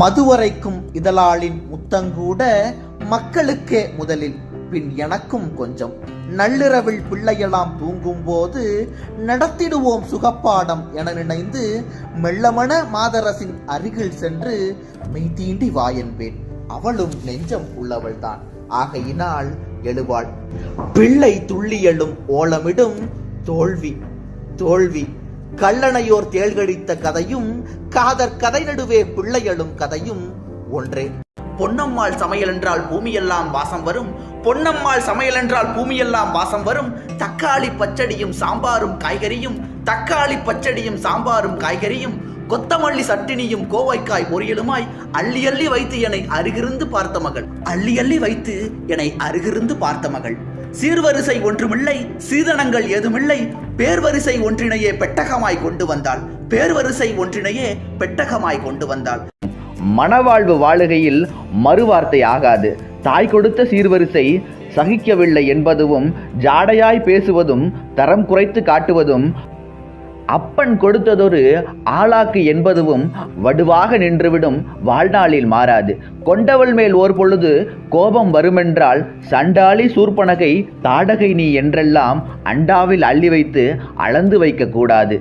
மதுவரைக்கும் இதழாளின் முத்தங்கூட மக்களுக்கே முதலில் பின் எனக்கும் கொஞ்சம். நள்ளிரவில் பிள்ளையெல்லாம் தூங்கும்போது நடத்திடுவோம் சுகப்பாடம் என நினைந்து மெல்லமன மாதரசின் அருகில் சென்று மெய்தீண்டி தீண்டி என்பேன். அவளும் நெஞ்சம் உள்ளவள்தான். ஆகையினால் எழுவாள். பிள்ளை துள்ளியலும் ஓலமிடும் தோல்வி தோல்வி கல்லணையோர் தேள்கடித்த கதையும் காதர் கதை நடுவே பிள்ளையழும் கதையும் ஒன்றே. பொன்னம்மாள் சமையல் என்றால் பூமியெல்லாம் வாசம் வரும். பொன்னம்மாள் சமையல் என்றால் பூமியெல்லாம் வாசம் வரும். தக்காளி பச்சடியும் சாம்பாரும் காய்கறியும் தக்காளி பச்சடியும் சாம்பாரும் காய்கறியும் கொத்தமல்லி சட்டினியும் கோவைக்காய் பொரியலுமாய் அள்ளி அள்ளி வைத்து என்னை அருகிருந்து பார்த்த மகள். அள்ளி அள்ளி வைத்து என்னை அருகிருந்து பார்த்த மகள். சீர்வரிசை ஒன்றுமில்லை சீதனங்கள் ஏதுமில்லை பேர்வரிசை ஒன்றினையே பெட்டகமாய் கொண்டு வந்தாள். பேர்வரிசை ஒன்றினையே பெட்டகமாய் கொண்டு வந்தாள். மணவாழ்வு வாழுகையில் மறுவார்த்தை ஆகாது. தாய் கொடுத்த சீர்வரிசை சகிக்கவில்லை என்பதும் ஜாடையாய் பேசுவதும் தரம் குறைத்து காட்டுவதும் அப்பன் கொடுத்ததொரு ஆளாக்கு என்பதுவும் வடுவாக நின்றுவிடும் வாழ்நாளில் மாறாது. கொண்டவள் மேல் ஓர் பொழுது கோபம் வருமென்றால் சண்டாளி சூர்பனகை தாடகை நீ என்றெல்லாம் அண்டாவில் அள்ளி வைத்து அளந்து வைக்கக்கூடாது.